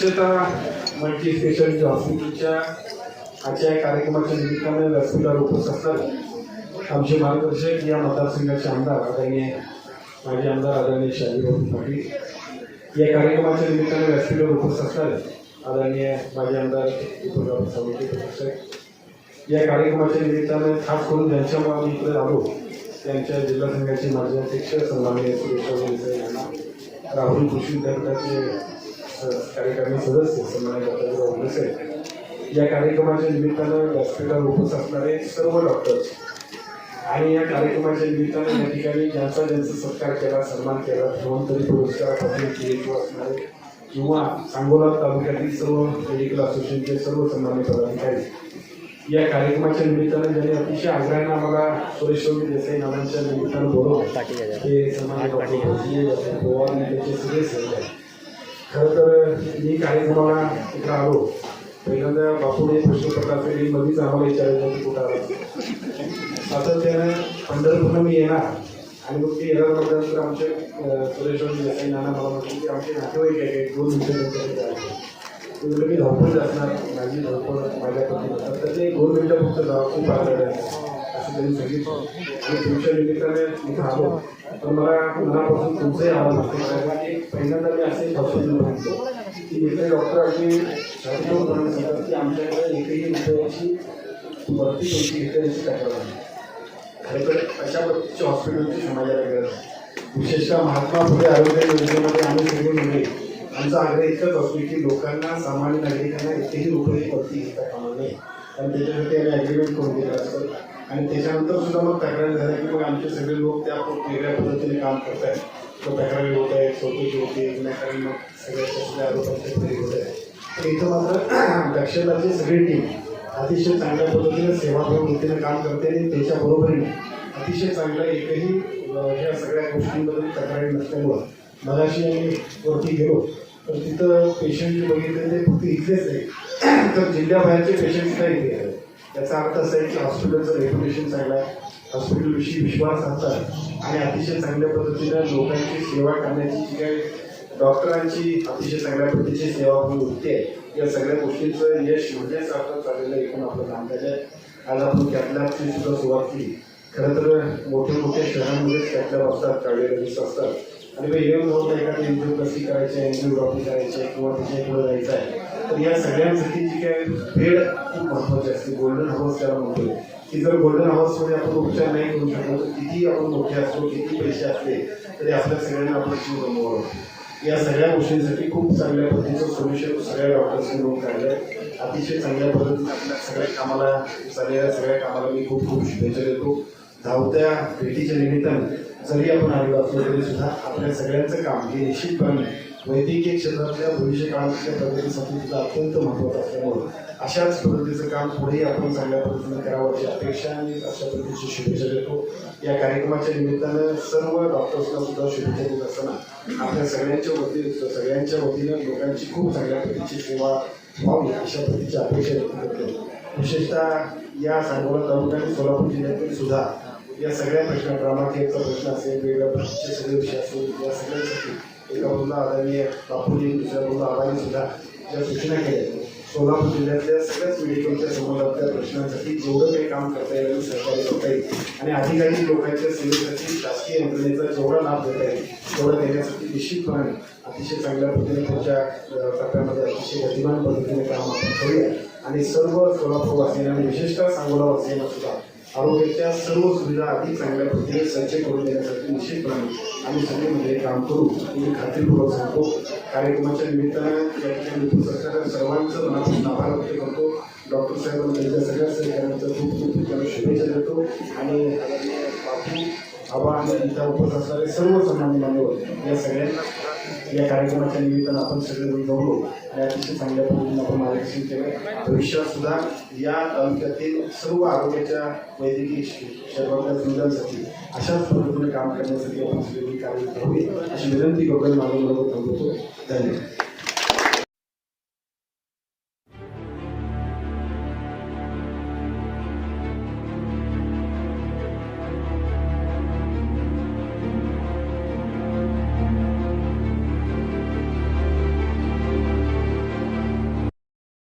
दक्षता multi speciality हॉस्पिटलच्या आजच्या या कार्यक्रमाच्या निमित्ताने व्यासपीठावर उपस्थित असतात. आमचे मार्गदर्शक या मतदारसंघाचे आमदार आदरणीय माजी आमदार आदरणीय शाजीभाऊ पाटील. या कार्यक्रमाच्या निमित्ताने व्यासपीठावर उपस्थित असतात आदरणीय माजी आमदार दीपकराव सावंत उपस्थित या कार्यक्रमाच्या निमित्ताने खास करून ज्यांच्यामुळे आम्ही इकडे आलो त्यांच्या जिल्हा संघाचे माजी अध्यक्ष सन्माननीय सुरेश यांना राहुल कृषी विद्यापीठाचे कार्यकारिणी सदस्य सन्मान्य डॉक्टर या कार्यक्रमाच्या निमित्तानं व्यासपीठावर उपस्थित असणारे सर्व डॉक्टर्स आणि या कार्यक्रमाच्या निमित्तानं या ठिकाणी ज्यांचा ज्यांचा सत्कार केला सन्मान केला धन्वंतरी पुरस्कार पदवी असणारे किंवा सांगोला तालुक्यातील सर्व मेडिकल असोसिएशनचे सर्व सन्मान्य पदाधिकारी या कार्यक्रमाच्या निमित्तानं ज्यांनी अतिशय आग्रहानं आम्हाला सुरेशराव देसाई नावांच्या निमित्तानं बोलवलं ते सन्मान्य डॉक्टर भोजी पवार यांचे त्यांचे सगळे सहकारी आहेत. खरं तर मी कार्यक्रमाला इथं आलो. पहिल्यांदा बापूने प्रश्न पत्राचे मधीच आम्हाला विचारायचं की कुठं आला सातत्यानं पंढरपूरला मी येणार. आणि मग ते येणार म्हटल्यानंतर आमचे अं, सुरेशराव नाना मला म्हटलं की आमचे नातेवाईक आहे दोन मिनिटं जायचं म्हटलं मी धावपळ असणार. माझी धावपळ माझ्या पत्नी तर ते दोन मिनिटं फक्त जावं खूप आलेलं आहे. आणि तुमच्या निमित्ताने इथं आलो तर मला मनापासून तुमचंही आवाज लागतो कारण पहिल्यांदा मी असे हॉस्पिटल म्हणतो की इथले डॉक्टर अगदी शांतपणे म्हणून सांगतात की आमच्याकडे एकही रुपयाची भरती कोणती घेतल्याची तक्रार नाही खरंतर अशा पद्धतीची हॉस्पिटलची समाजाला गरज आहे विशेषतः महात्मा फुले आरोग्य योजनेमध्ये आम्ही सगळे मुले आमचा आग्रह इतकंच असतो की लोकांना सामान्य नागरिकांना एकही रुपये भरती घेता कामा नये कारण त्याच्यासाठी आम्ही ॲग्रीमेंट करून दिलं आणि त्याच्यानंतर सुद्धा मग तक्रारी झाल्या की मग आमचे सगळे लोक त्या वेगळ्या पद्धतीने काम करत आहेत तो तक्रारी होत आहेत चौकशी होते विनाकारण मग सगळ्याच्या सगळ्या आरोपांचे तरी होत आहे. तर इथं मात्र दक्षताची सगळी टीम अतिशय चांगल्या पद्धतीने सेवाभाव वृत्तीने काम करते आणि त्याच्याबरोबरीने अतिशय चांगलं एकही ह्या सगळ्या गोष्टींबद्दल तक्रारी नसल्यामुळं मगाशी आम्ही वरती गेलो. तर तिथं पेशंट बघितले ते फक्त इथलेच नाही तर जिल्ह्याबाहेरचे पेशंट काही इथे याचा अर्थ असा आहे की हॉस्पिटलचं रेप्युटेशन चांगलं आहे. हॉस्पिटलविषयी विश्वास असतात. आणि अतिशय चांगल्या पद्धतीनं लोकांची सेवा करण्याची जी काही डॉक्टरांची अतिशय चांगल्या पद्धतीची सेवा होऊन उठते या सगळ्या गोष्टींचं यश म्हणजेच आपलं चाललेलं एकूण आपलं कामकाज आहे. आज आपण कॅटलॅबची सुद्धा सुरुवात केली. खरं तर मोठे मोठे शहरांमध्येच कॅटलॅब असतात कार्डिओलॉजिस्ट असतात. आणि मग येऊन जाऊन एखादी कशी करायची आहे एन्जिओग्राफी करायची आहे किंवा तिच्या पुढे जायचं आहे. तर या सगळ्यांसाठी जी काय वेळ खूप महत्त्वाची असते. गोल्डन हाऊस त्याला म्हणतोय की जर गोल्डन हाऊसमध्ये आपण उपचार नाही करू शकलो तर किती आपण मोठे असतो किती पैसे असले तरी आपल्या सगळ्यांना आपलं जीव गमवावा लागतो. या सगळ्या गोष्टींसाठी खूप चांगल्या पद्धतीचं सोल्युशन सगळ्या डॉक्टर्सनी लोक काढलं अतिशय चांगल्या पद्धतीने आपल्या सगळ्या कामाला चाललेल्या सगळ्या कामाला मी खूप खूप शुभेच्छा देतो. धावत्या भेटीच्या निमित्तानं जरी आपण आलेलो असलो तरी सुद्धा आपल्या सगळ्यांचं काम हे निश्चितपणे वैद्यकीय क्षेत्रातल्या भविष्य काळाच्या प्रगतीसाठी सुद्धा अत्यंत महत्त्वाचं असल्यामुळं अशाच पद्धतीचं काम पुढेही आपण चांगल्या पद्धतीने करावं अशी अपेक्षा आणि अशा पद्धतीची शुभेच्छा देतो. या कार्यक्रमाच्या निमित्तानं सर्व डॉक्टर्सना सुद्धा शुभेच्छा देत असताना आपल्या सगळ्यांच्या वतीने सगळ्यांच्या वतीनं लोकांची खूप चांगल्या पद्धतीची सेवा व्हावी अशा पद्धतीची अपेक्षा व्यक्त करतो. विशेषतः या सांगोला तालुका सोलापूर जिल्ह्यातील सुद्धा या सगळ्या प्रश्न क्रमांकाचा प्रश्न असेल वेगळ्या प्रश्नाचे सगळे विषय असतील या सगळ्यांसाठी एका मुला आदरणीय बापूजी दुसऱ्या बाजूला आबांनी सुद्धा ज्या सूचना केल्या सोलापूर जिल्ह्यातल्या सगळ्याच मेडिकलच्या संबंधातल्या प्रश्नांसाठी जेवढं काही काम करता येईल आणि सहकार्य करता येईल आणि अधिकारी लोकांच्या सेवेसाठी शासकीय यंत्रणेचा जेवढा लाभ देता येईल तेवढा देण्यासाठी निश्चितपणे अतिशय चांगल्या पद्धतीने पुढच्या प्रकारामध्ये अतिशय गतिमान पद्धतीने काम आपण करूया आणि सर्व सोलापूरवासियांना आणि विशेषतः सांगोला वासियांना सुद्धा आरोग्याच्या सर्व सुविधा अधिक चांगल्या पद्धतीने सज्ज करून देण्यासाठी निश्चितपणे आम्ही सगळे काम करू. मी खात्रीपूर्वक सांगतो. कार्यक्रमाच्या निमित्तानं या ठिकाणी उपस्थित असणाऱ्या सर्वांचं मनापासून आभार व्यक्त करतो. डॉक्टर साहेबांना त्यांच्या सगळ्या सहकार्यांचं खूप खूप त्यांना शुभेच्छा देतो. आणि बापू आबा आणि इथं उपस्थित असणारे सर्व सन्मान्य मान्यवर या सगळ्यांना या कार्यक्रमाच्या निमित्तानं आपण सगळेजण जमलो आणि अतिशय चांगल्या पद्धतीने आपण मार्गदर्शन केलं. भविष्यात सुद्धा या तालुक्यातील सर्व आरोग्याच्या वैद्यकीय क्षेत्रातल्या सुविधांसाठी अशाच पद्धतीने काम करण्यासाठी आपण सगळी कार्य करावी अशी विनंती करून माझं धन्यवाद.